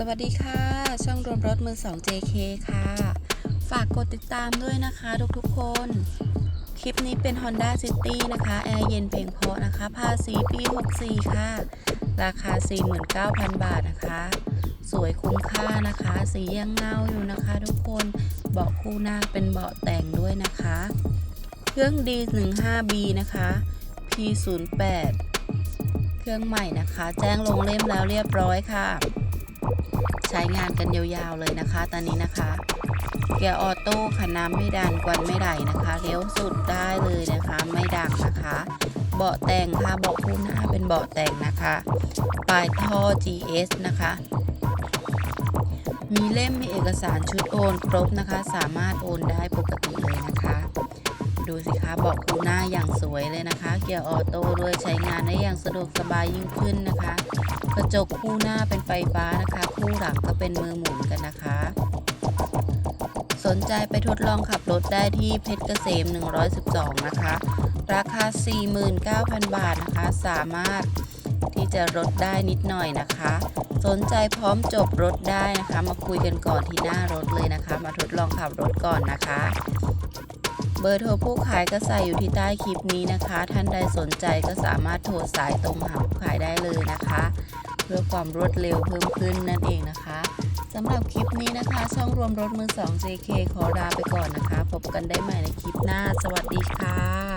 สวัสดีค่ะ ช่องรวมรถมือ2 JK ค่ะ ฝากกดติดตามด้วยนะคะทุกๆคน คลิปนี้เป็น Honda City นะคะ แอร์เย็นเพียงพราะนะคะ ภาษีปี 64 ค่ะ ราคา 49,000 บาทนะคะ สวยคุ้มค่านะคะ สียังเงาอยู่นะคะทุกคนเบาะคู่หน้าเป็นเบาะแต่งด้วยนะคะ เครื่อง D15B นะคะ P08 เครื่องใหม่นะคะ แจ้งลงเล่มแล้วเรียบร้อยค่ะ ใช้งานกันยาวๆเลยนะคะ ตอนนี้นะคะ เกียร์ออโต้ค่ะน้ำไม่ดันกวนไม่ไหลนะคะเลี้ยวสุดได้เลยนะคะ ไม่ดังนะคะ เบาะแต่งค่ะเบาะคู่หน้าเป็นเบาะแต่งนะคะปลายท่อ GS นะคะ มีเล่มมีเอกสารชุดโอนครบนะคะ สามารถโอนได้ปกติเลยนะคะ ดูสิคะเบาะคู่หน้าอย่างสวยเลยนะคะ เกียร์ออโต้ด้วยใช้งานได้อย่างสะดวกสบายยิ่งขึ้นนะคะ กระจกคู่หน้าเป็นไฟฟ้านะคะ คู่หลังก็เป็นมือหมุนกันนะคะ สนใจไปทดลองขับรถได้ที่เพชรเกษม 112 นะคะ ราคา 49,000 บาทนะคะ สามารถที่จะลดได้นิดหน่อยนะคะ สนใจพร้อมจบรถได้นะคะ มาคุยกันก่อนที่หน้ารถเลยนะคะ มาทดลองขับรถก่อนนะคะ เบอร์โทรผู้ขายก็ใส่อยู่ที่ใต้คลิปนี้นะคะ ท่านใดสนใจก็สามารถโทรสายตรงหาผู้ขายได้เลยนะคะ เพื่อความรวดเร็วเพิ่มขึ้นนั่นเองนะคะสำหรับคลิปนี้นะคะ ช่องรวมรถมือ 2 JK ขอลาไปก่อนนะคะ พบกันได้ใหม่ในคลิปหน้า สวัสดีค่ะ